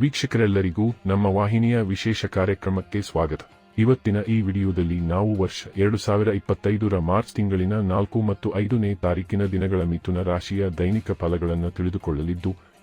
ವೀಕ್ಷಕರೆಲ್ಲರಿಗೂ ನಮ್ಮ ವಾಹಿನಿಯ ವಿಶೇಷ ಕಾರ್ಯಕ್ರಮಕ್ಕೆ ಸ್ವಾಗತ. ಇವತ್ತಿನ ಈ ವಿಡಿಯೋದಲ್ಲಿ ನಾವು ವರ್ಷ ಎರಡು ಸಾವಿರ ಇಪ್ಪತ್ತೈದರ ಮಾರ್ಚ್ ತಿಂಗಳಿನ ನಾಲ್ಕು ಮತ್ತು ಐದನೇ ತಾರೀಕಿನ ದಿನಗಳ ಮಿಥುನ ರಾಶಿಯ ದೈನಿಕ ಫಲಗಳನ್ನು ತಿಳಿದುಕೊಳ್ಳಲಿದ್ದು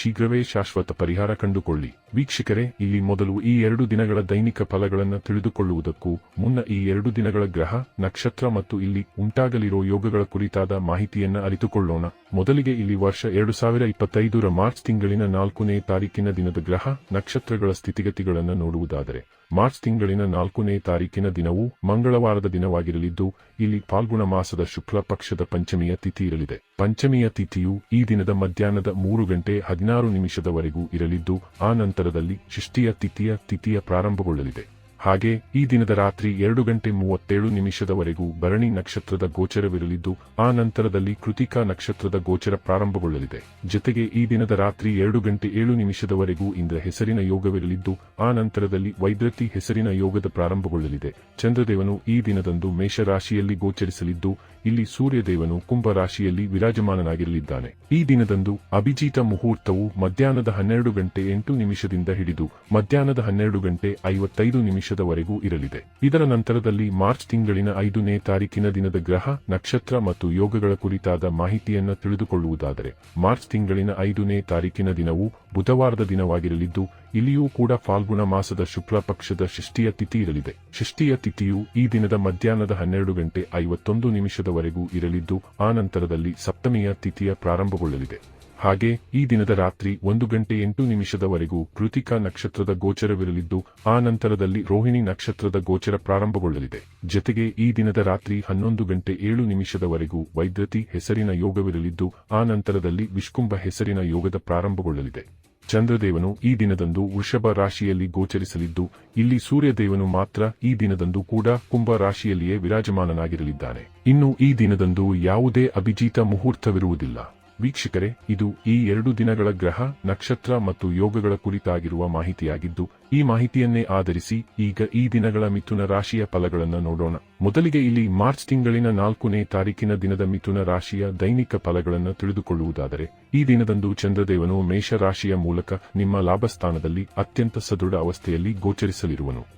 ಶೀಘ್ರವೇ ಶಾಶ್ವತ ಪರಿಹಾರ ಕಂಡುಕೊಳ್ಳಿ. ವೀಕ್ಷಕರೇ, ಇಲ್ಲಿ ಮೊದಲು ಈ ಎರಡು ದಿನಗಳ ದೈನಿಕ ಫಲಗಳನ್ನು ತಿಳಿದುಕೊಳ್ಳುವುದಕ್ಕೂ ಮುನ್ನ ಈ ಎರಡು ದಿನಗಳ ಗ್ರಹ, ನಕ್ಷತ್ರ ಮತ್ತು ಇಲ್ಲಿ ಉಂಟಾಗಲಿರೋ ಯೋಗಗಳ ಕುರಿತಾದ ಮಾಹಿತಿಯನ್ನ ಅರಿತುಕೊಳ್ಳೋಣ. ಮೊದಲಿಗೆ ಇಲ್ಲಿ ವರ್ಷ ಎರಡು ಸಾವಿರ ಇಪ್ಪತ್ತೈದರ ಮಾರ್ಚ್ ತಿಂಗಳಿನ ನಾಲ್ಕನೇ ತಾರೀಕಿನ ದಿನದ ಗ್ರಹ, ನಕ್ಷತ್ರಗಳ ಸ್ಥಿತಿಗತಿಗಳನ್ನು ನೋಡುವುದಾದರೆ, ಮಾರ್ಚ್ ತಿಂಗಳಿನ ನಾಲ್ಕನೇ ತಾರೀಕಿನ ದಿನವು ಮಂಗಳವಾರದ ದಿನವಾಗಿರಲಿದ್ದು ಇಲ್ಲಿ ಫಾಲ್ಗುಣ ಮಾಸದ ಶುಕ್ಲ ಪಕ್ಷದ ಪಂಚಮಿಯ ತಿಥಿ ಇರಲಿದೆ. ಪಂಚಮಿಯ ತಿಥಿಯು ಈ ದಿನದ ಮಧ್ಯಾಹ್ನದ ಮೂರು ಗಂಟೆ ಹದಿನಾರು ನಿಮಿಷದವರೆಗೂ ಇರಲಿದ್ದು, ಆ ನಂತರದಲ್ಲಿ ಶಿಷ್ಟಿಯ ತಿಥಿಯ ತಿಥಿಯ ಪ್ರಾರಂಭಗೊಳ್ಳಲಿದೆ. ಹಾಗೆ ಈ ದಿನದ ರಾತ್ರಿ ಎರಡು ಗಂಟೆ ಮೂವತ್ತೇಳು ನಿಮಿಷದವರೆಗೂ ಭರಣಿ ನಕ್ಷತ್ರದ ಗೋಚರವಿರಲಿದ್ದು, ಆ ನಂತರದಲ್ಲಿ ಕೃತಿಕಾ ನಕ್ಷತ್ರದ ಗೋಚರ ಪ್ರಾರಂಭಗೊಳ್ಳಲಿದೆ. ಜೊತೆಗೆ ಈ ದಿನದ ರಾತ್ರಿ ಎರಡು ಗಂಟೆ ಏಳು ನಿಮಿಷದವರೆಗೂ ಇಂದ್ರ ಹೆಸರಿನ ಯೋಗವಿರಲಿದ್ದು, ಆ ನಂತರದಲ್ಲಿ ವೈದ್ರತಿ ಹೆಸರಿನ ಯೋಗದ ಪ್ರಾರಂಭಗೊಳ್ಳಲಿದೆ. ಚಂದ್ರದೇವನು ಈ ದಿನದಂದು ಮೇಷರಾಶಿಯಲ್ಲಿ ಗೋಚರಿಸಲಿದ್ದು ಇಲ್ಲಿ ಸೂರ್ಯದೇವನು ಕುಂಭ ರಾಶಿಯಲ್ಲಿ ವಿರಾಜಮಾನನಾಗಿರಲಿದ್ದಾನೆ. ಈ ದಿನದಂದು ಅಭಿಜಿತ ಮುಹೂರ್ತವು ಮಧ್ಯಾಹ್ನದ ಹನ್ನೆರಡು ಗಂಟೆ ಎಂಟು ನಿಮಿಷದಿಂದ ಹಿಡಿದು ಮಧ್ಯಾಹ್ನದ ಹನ್ನೆರಡು ಗಂಟೆ ಐವತ್ತೈದು ನಿಮಿಷದವರೆಗೂ ಇರಲಿದೆ. ಇದರ ನಂತರದಲ್ಲಿ ಮಾರ್ಚ್ ತಿಂಗಳಿನ ಐದನೇ ತಾರೀಕಿನ ದಿನದ ಗ್ರಹ, ನಕ್ಷತ್ರ ಮತ್ತು ಯೋಗಗಳ ಕುರಿತಾದ ಮಾಹಿತಿಯನ್ನು ತಿಳಿದುಕೊಳ್ಳುವುದಾದರೆ, ಮಾರ್ಚ್ ತಿಂಗಳಿನ ಐದನೇ ತಾರೀಕಿನ ದಿನವು ಬುಧವಾರದ ದಿನವಾಗಿರಲಿದ್ದು, ಇಲ್ಲಿಯೂ ಕೂಡ ಫಾಲ್ಗುಣ ಮಾಸದ ಶುಕ್ಲ ಪಕ್ಷದ ಷಷ್ಠಿಯ ತಿಥಿ ಇರಲಿದೆ. ಷಷ್ಠಿಯ ತಿಥಿಯು ಈ ದಿನದ ಮಧ್ಯಾಹ್ನದ ಹನ್ನೆರಡು ಗಂಟೆ ಐವತ್ತೊಂದು ನಿಮಿಷದವರೆಗೂ ಇರಲಿದ್ದು, ಆ ನಂತರದಲ್ಲಿ ಸಪ್ತಮಿಯ ತಿಥಿಯ ಪ್ರಾರಂಭಗೊಳ್ಳಲಿದೆ. ಹಾಗೆ, ಈ ದಿನದ ರಾತ್ರಿ ಒಂದು ಗಂಟೆ ಎಂಟು ನಿಮಿಷದವರೆಗೂ ಕೃತಿಕಾ ನಕ್ಷತ್ರದ ಗೋಚರವಿರಲಿದ್ದು, ಆ ನಂತರದಲ್ಲಿ ರೋಹಿಣಿ ನಕ್ಷತ್ರದ ಗೋಚರ ಪ್ರಾರಂಭಗೊಳ್ಳಲಿದೆ. ಜತೆಗೆ, ಈ ದಿನದ ರಾತ್ರಿ ಹನ್ನೊಂದು ಗಂಟೆ ಏಳು ನಿಮಿಷದವರೆಗೂ ವೈದ್ಯತಿ ಹೆಸರಿನ ಯೋಗವಿರಲಿದ್ದು, ಆ ನಂತರದಲ್ಲಿ ವಿಷ್ಕುಂಭ ಹೆಸರಿನ ಯೋಗದ ಪ್ರಾರಂಭಗೊಳ್ಳಲಿದೆ. ಚಂದ್ರದೇವನು ಈ ದಿನದಂದು ವೃಷಭ ರಾಶಿಯಲ್ಲಿ ಗೋಚರಿಸಲಿದ್ದು, ಇಲ್ಲಿ ಸೂರ್ಯದೇವನು ಮಾತ್ರ ಈ ದಿನದಂದು ಕೂಡ ಕುಂಭ ರಾಶಿಯಲ್ಲಿಯೇ ವಿರಾಜಮಾನನಾಗಿರಲಿದ್ದಾನೆ. ಇನ್ನು ಈ ದಿನದಂದು ಯಾವುದೇ ಅಭಿಜಿತ ಮುಹೂರ್ತವಿರುವುದಿಲ್ಲ. ವೀಕ್ಷಕರೇ, ಇದು ಈ ಎರಡು ದಿನಗಳ ಗ್ರಹ, ನಕ್ಷತ್ರ ಮತ್ತು ಯೋಗಗಳ ಕುರಿತಾಗಿರುವ ಮಾಹಿತಿಯಾಗಿದ್ದು, ಈ ಮಾಹಿತಿಯನ್ನೇ ಆಧರಿಸಿ ಈಗ ಈ ದಿನಗಳ ಮಿಥುನ ರಾಶಿಯ ಫಲಗಳನ್ನು ನೋಡೋಣ. ಮೊದಲಿಗೆ ಇಲ್ಲಿ ಮಾರ್ಚ್ ತಿಂಗಳಿನ ನಾಲ್ಕನೇ ತಾರೀಕಿನ ದಿನದ ಮಿಥುನ ರಾಶಿಯ ದೈನಿಕ ಫಲಗಳನ್ನು ತಿಳಿದುಕೊಳ್ಳುವುದಾದರೆ, ಈ ದಿನದಂದು ಚಂದ್ರದೇವನು ಮೇಷರಾಶಿಯ ಮೂಲಕ ನಿಮ್ಮ ಲಾಭಸ್ಥಾನದಲ್ಲಿ ಅತ್ಯಂತ ಸದೃಢ ಅವಸ್ಥೆಯಲ್ಲಿ ಗೋಚರಿಸಲಿರುವನು.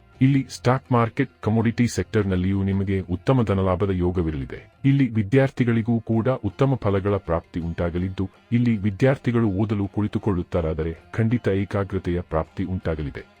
ಇಲ್ಲಿ ಸ್ಟಾಕ್ ಮಾರ್ಕೆಟ್ ಕಮೋಡಿಟಿ ಸೆಕ್ಟರ್ನಲ್ಲಿಯೂ ನಿಮಗೆ ಉತ್ತಮ ಧನಲಾಭದ ಯೋಗವಿರಲಿದೆ. ಇಲ್ಲಿ ವಿದ್ಯಾರ್ಥಿಗಳಿಗೂ ಕೂಡ ಉತ್ತಮ ಫಲಗಳ ಪ್ರಾಪ್ತಿ ಉಂಟಾಗಲಿದ್ದು, ಇಲ್ಲಿ ವಿದ್ಯಾರ್ಥಿಗಳು ಓದಲು ಕುಳಿತುಕೊಳ್ಳುತ್ತಾರಾದರೆ ಖಂಡಿತ ಏಕಾಗ್ರತೆಯ ಪ್ರಾಪ್ತಿ ಉಂಟಾಗಲಿದೆ.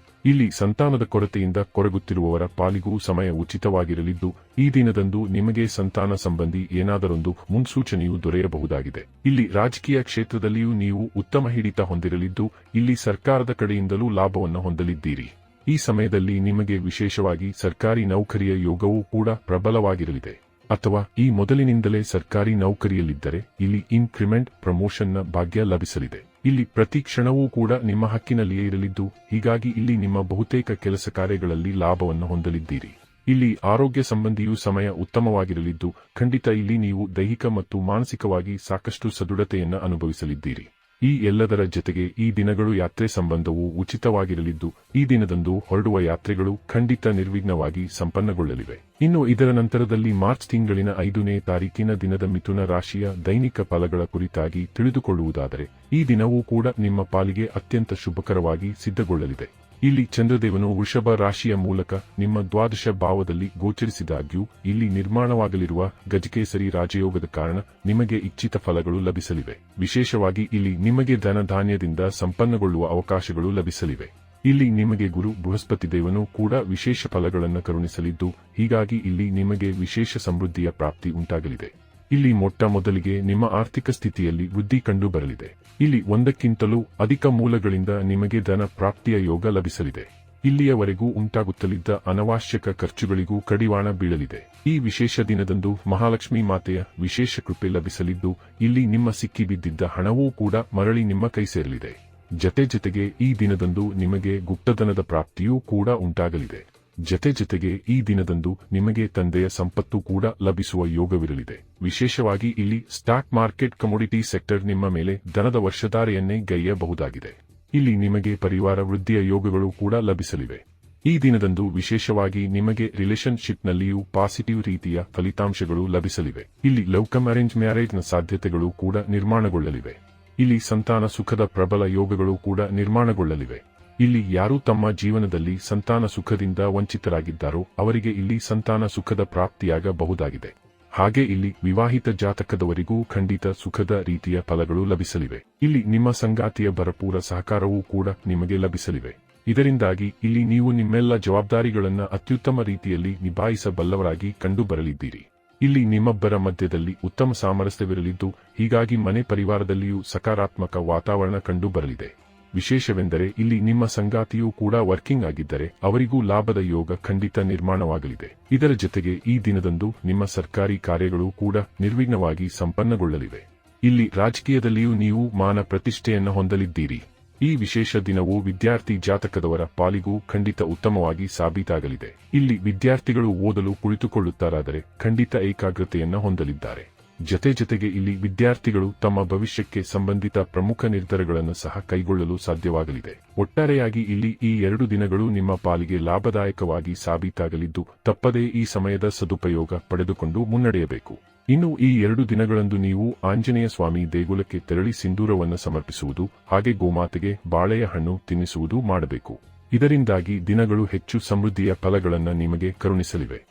ಇಲ್ಲಿ ಸಂತಾನದ ಕೊರತೆಯಿಂದ ಕೊರಗುತ್ತಿರುವವರ ಪಾಲಿಗೂ ಸಮಯ ಉಚಿತವಾಗಿರಲಿದ್ದು, ಈ ದಿನದಂದು ನಿಮಗೆ ಸಂತಾನ ಸಂಬಂಧಿ ಏನಾದರೊಂದು ಮುನ್ಸೂಚನೆಯು ದೊರೆಯಬಹುದಾಗಿದೆ. ಇಲ್ಲಿ ರಾಜಕೀಯ ಕ್ಷೇತ್ರದಲ್ಲಿಯೂ ನೀವು ಉತ್ತಮ ಹಿಡಿತ ಹೊಂದಿರಲಿದ್ದು, ಇಲ್ಲಿ ಸರ್ಕಾರದ ಕಡೆಯಿಂದಲೂ ಲಾಭವನ್ನು ಹೊಂದಲಿದ್ದೀರಿ. ಈ ಸಮಯದಲ್ಲಿ ನಿಮಗೆ ವಿಶೇಷವಾಗಿ ಸರ್ಕಾರಿ ನೌಕರಿಯ ಯೋಗವೂ ಕೂಡ ಪ್ರಬಲವಾಗಿರಲಿದೆ. ಅಥವಾ ಈ ಮೊದಲಿನಿಂದಲೇ ಸರ್ಕಾರಿ ನೌಕರಿಯಲ್ಲಿದ್ದರೆ, ಇಲ್ಲಿ ಇನ್ಕ್ರಿಮೆಂಟ್ ಪ್ರಮೋಷನ್ನ ಭಾಗ್ಯ ಲಭಿಸಲಿದೆ. ಇಲ್ಲಿ ಪ್ರತಿ ಕ್ಷಣವೂ ಕೂಡ ನಿಮ್ಮ ಹಕ್ಕಿನಲ್ಲಿಯೇ ಇರಲಿದ್ದು, ಹೀಗಾಗಿ ಇಲ್ಲಿ ನಿಮ್ಮ ಬಹುತೇಕ ಕೆಲಸ ಕಾರ್ಯಗಳಲ್ಲಿ ಲಾಭವನ್ನು ಹೊಂದಲಿದ್ದೀರಿ. ಇಲ್ಲಿ ಆರೋಗ್ಯ ಸಂಬಂಧಿಯೂ ಸಮಯ ಉತ್ತಮವಾಗಿರಲಿದ್ದು, ಖಂಡಿತ ಇಲ್ಲಿ ನೀವು ದೈಹಿಕ ಮತ್ತು ಮಾನಸಿಕವಾಗಿ ಸಾಕಷ್ಟು ಸದೃಢತೆಯನ್ನು ಅನುಭವಿಸಲಿದ್ದೀರಿ. ಈ ಎಲ್ಲದರ ಜೊತೆಗೆ ಈ ದಿನಗಳು ಯಾತ್ರೆ ಸಂಬಂಧವು ಉಚಿತವಾಗಿರಲಿದ್ದು, ಈ ದಿನದಂದು ಹೊರಡುವ ಯಾತ್ರೆಗಳು ಖಂಡಿತ ನಿರ್ವಿಘ್ನವಾಗಿ ಸಂಪನ್ನಗೊಳ್ಳಲಿವೆ. ಇನ್ನು ಇದರ ನಂತರದಲ್ಲಿ ಮಾರ್ಚ್ ತಿಂಗಳಿನ ಐದನೇ ತಾರೀಕಿನ ದಿನದ ಮಿಥುನ ರಾಶಿಯ ದೈನಿಕ ಫಲಗಳ ಕುರಿತಾಗಿ ತಿಳಿದುಕೊಳ್ಳುವುದಾದರೆ, ಈ ದಿನವೂ ಕೂಡ ನಿಮ್ಮ ಪಾಲಿಗೆ ಅತ್ಯಂತ ಶುಭಕರವಾಗಿ ಸಿದ್ಧಗೊಳ್ಳಲಿದೆ. ಇಲ್ಲಿ ಚಂದ್ರದೇವನು ವೃಷಭ ರಾಶಿಯ ಮೂಲಕ ನಿಮ್ಮ ದ್ವಾದಶ ಭಾವದಲ್ಲಿ ಗೋಚರಿಸಿದಾಗ್ಯೂ, ಇಲ್ಲಿ ನಿರ್ಮಾಣವಾಗಲಿರುವ ಗಜಕೇಸರಿ ರಾಜಯೋಗದ ಕಾರಣ ನಿಮಗೆ ಇಚ್ಛಿತ ಫಲಗಳು ಲಭಿಸಲಿವೆ. ವಿಶೇಷವಾಗಿ ಇಲ್ಲಿ ನಿಮಗೆ ಧನಧಾನ್ಯದಿಂದ ಸಂಪನ್ನಗೊಳ್ಳುವ ಅವಕಾಶಗಳು ಲಭಿಸಲಿವೆ. ಇಲ್ಲಿ ನಿಮಗೆ ಗುರು ಬೃಹಸ್ಪತಿ ದೇವನು ಕೂಡ ವಿಶೇಷ ಫಲಗಳನ್ನು ಕರುಣಿಸಲಿದ್ದು, ಹೀಗಾಗಿ ಇಲ್ಲಿ ನಿಮಗೆ ವಿಶೇಷ ಸಮೃದ್ಧಿಯ ಪ್ರಾಪ್ತಿ ಉಂಟಾಗಲಿದೆ. ಇಲ್ಲಿ ಮೊಟ್ಟ ಮೊದಲಿಗೆ ನಿಮ್ಮ ಆರ್ಥಿಕ ಸ್ಥಿತಿಯಲ್ಲಿ ವೃದ್ಧಿ ಕಂಡು ಬರಲಿದೆ ಇಲ್ಲಿ ಒಂದಕ್ಕಿಂತಲೂ ಅಧಿಕ ಮೂಲಗಳಿಂದ ನಿಮಗೆ ಧನ ಪ್ರಾಪ್ತಿಯ ಯೋಗ ಲಭಿಸಲಿದೆ. ಇಲ್ಲಿಯವರೆಗೂ ಉಂಟಾಗುತ್ತಲಿದ್ದ ಅನವಶ್ಯಕ ಖರ್ಚುಗಳಿಗೂ ಕಡಿವಾಣ ಬೀಳಲಿದೆ. ಈ ವಿಶೇಷ ದಿನದಂದು ಮಹಾಲಕ್ಷ್ಮಿ ಮಾತೆಯ ವಿಶೇಷ ಕೃಪೆ ಲಭಿಸಲಿದ್ದು, ಇಲ್ಲಿ ನಿಮ್ಮ ಸಿಕ್ಕಿಬಿದ್ದಿದ್ದ ಹಣವೂ ಕೂಡ ಮರಳಿ ನಿಮ್ಮ ಕೈ ಸೇರಲಿದೆ. ಜತೆ ಜತೆಗೆ ಈ ದಿನದಂದು ನಿಮಗೆ ಗುಪ್ತಧನದ ಪ್ರಾಪ್ತಿಯೂ ಕೂಡ ಉಂಟಾಗಲಿದೆ. ಜತೆ ಜತೆಗೆ ಈ ದಿನದಂದು ನಿಮಗೆ ತಂದೆಯ ಸಂಪತ್ತು ಕೂಡ ಲಭಿಸುವ ಯೋಗವಿರಲಿದೆ. ವಿಶೇಷವಾಗಿ ಇಲ್ಲಿ ಸ್ಟಾಕ್ ಮಾರ್ಕೆಟ್ ಕಮೋಡಿಟಿ ಸೆಕ್ಟರ್ ನಿಮ್ಮ ಮೇಲೆ ಧನದ ವರ್ಷಧಾರೆಯನ್ನೇ ಗೈಯಬಹುದಾಗಿದೆ. ಇಲ್ಲಿ ನಿಮಗೆ ಪರಿವಾರ ವೃದ್ಧಿಯ ಯೋಗಗಳು ಕೂಡ ಲಭಿಸಲಿವೆ. ಈ ದಿನದಂದು ವಿಶೇಷವಾಗಿ ನಿಮಗೆ ರಿಲೇಶನ್ಶಿಪ್ನಲ್ಲಿಯೂ ಪಾಸಿಟಿವ್ ರೀತಿಯ ಫಲಿತಾಂಶಗಳು ಲಭಿಸಲಿವೆ. ಇಲ್ಲಿ ಲವ್ ಕಮ್ ಅರೇಂಜ್ ಮ್ಯಾರೇಜ್ನ ಸಾಧ್ಯತೆಗಳು ಕೂಡ ನಿರ್ಮಾಣಗೊಳ್ಳಲಿವೆ. ಇಲ್ಲಿ ಸಂತಾನ ಸುಖದ ಪ್ರಬಲ ಯೋಗಗಳು ಕೂಡ ನಿರ್ಮಾಣಗೊಳ್ಳಲಿವೆ. ಇಲ್ಲಿ ಯಾರು ತಮ್ಮ ಜೀವನದಲ್ಲಿ ಸಂತಾನ ಸುಖದಿಂದ ವಂಚಿತರಾಗಿದ್ದಾರೋ ಅವರಿಗೆ ಇಲ್ಲಿ ಸಂತಾನ ಸುಖದ ಪ್ರಾಪ್ತಿಯಾಗಬಹುದಾಗಿದೆ. ಹಾಗೆ ಇಲ್ಲಿ ವಿವಾಹಿತ ಜಾತಕದವರಿಗೂ ಖಂಡಿತ ಸುಖದ ರೀತಿಯ ಫಲಗಳು ಲಭಿಸಲಿವೆ. ಇಲ್ಲಿ ನಿಮ್ಮ ಸಂಗಾತಿಯ ಭರಪೂರ ಸಹಕಾರವೂ ಕೂಡ ನಿಮಗೆ ಲಭಿಸಲಿವೆ. ಇದರಿಂದಾಗಿ ಇಲ್ಲಿ ನೀವು ನಿಮ್ಮೆಲ್ಲ ಜವಾಬ್ದಾರಿಗಳನ್ನು ಅತ್ಯುತ್ತಮ ರೀತಿಯಲ್ಲಿ ನಿಭಾಯಿಸಬಲ್ಲವರಾಗಿ ಕಂಡುಬರಲಿದ್ದೀರಿ. ಇಲ್ಲಿ ನಿಮ್ಮಬ್ಬರ ಮಧ್ಯದಲ್ಲಿ ಉತ್ತಮ ಸಾಮರಸ್ಯವಿರಲಿದ್ದು, ಹೀಗಾಗಿ ಮನೆ ಪರಿವಾರದಲ್ಲಿಯೂ ಸಕಾರಾತ್ಮಕ ವಾತಾವರಣ ಕಂಡುಬರಲಿದೆ. ವಿಶೇಷವೆಂದರೆ ಇಲ್ಲಿ ನಿಮ್ಮ ಸಂಗಾತಿಯೂ ಕೂಡ ವರ್ಕಿಂಗ್ ಆಗಿದ್ದರೆ ಅವರಿಗೂ ಲಾಭದ ಯೋಗ ಖಂಡಿತ ನಿರ್ಮಾಣವಾಗಲಿದೆ. ಇದರ ಜೊತೆಗೆ ಈ ದಿನದಂದು ನಿಮ್ಮ ಸರ್ಕಾರಿ ಕಾರ್ಯಗಳು ಕೂಡ ನಿರ್ವಿಘ್ನವಾಗಿ ಸಂಪನ್ನಗೊಳ್ಳಲಿವೆ. ಇಲ್ಲಿ ರಾಜಕೀಯದಲ್ಲಿಯೂ ನೀವು ಮಾನ ಪ್ರತಿಷ್ಠೆಯನ್ನು ಹೊಂದಲಿದ್ದೀರಿ. ಈ ವಿಶೇಷ ದಿನವು ವಿದ್ಯಾರ್ಥಿ ಜಾತಕದವರ ಪಾಲಿಗೂ ಖಂಡಿತ ಉತ್ತಮವಾಗಿ ಸಾಬೀತಾಗಲಿದೆ. ಇಲ್ಲಿ ವಿದ್ಯಾರ್ಥಿಗಳು ಓದಲು ಕುಳಿತುಕೊಳ್ಳುತ್ತಾರಾದರೆ ಖಂಡಿತ ಏಕಾಗ್ರತೆಯನ್ನು ಹೊಂದಲಿದ್ದಾರೆ. ಜತೆ ಜತೆಗೆ ಇಲ್ಲಿ ವಿದ್ಯಾರ್ಥಿಗಳು ತಮ್ಮ ಭವಿಷ್ಯಕ್ಕೆ ಸಂಬಂಧಿತ ಪ್ರಮುಖ ನಿರ್ಧಾರಗಳನ್ನು ಸಹ ಕೈಗೊಳ್ಳಲು ಸಾಧ್ಯವಾಗಲಿದೆ. ಒಟ್ಟಾರೆಯಾಗಿ ಇಲ್ಲಿ ಈ ಎರಡು ದಿನಗಳು ನಿಮ್ಮ ಪಾಲಿಗೆ ಲಾಭದಾಯಕವಾಗಿ ಸಾಬೀತಾಗಲಿದ್ದು, ತಪ್ಪದೇ ಈ ಸಮಯದ ಸದುಪಯೋಗ ಪಡೆದುಕೊಂಡು ಮುನ್ನಡೆಯಬೇಕು. ಇನ್ನು ಈ ಎರಡು ದಿನಗಳಂದು ನೀವು ಆಂಜನೇಯ ಸ್ವಾಮಿ ದೇಗುಲಕ್ಕೆ ತೆರಳಿ ಸಿಂಧೂರವನ್ನು ಸಮರ್ಪಿಸುವುದು, ಹಾಗೆ ಗೋಮಾತೆಗೆ ಬಾಳೆಯ ಹಣ್ಣು ತಿನ್ನಿಸುವುದು ಮಾಡಬೇಕು. ಇದರಿಂದಾಗಿ ದಿನಗಳು ಹೆಚ್ಚು ಸಮೃದ್ಧಿಯ ಫಲಗಳನ್ನು ನಿಮಗೆ ಕರುಣಿಸಲಿವೆ.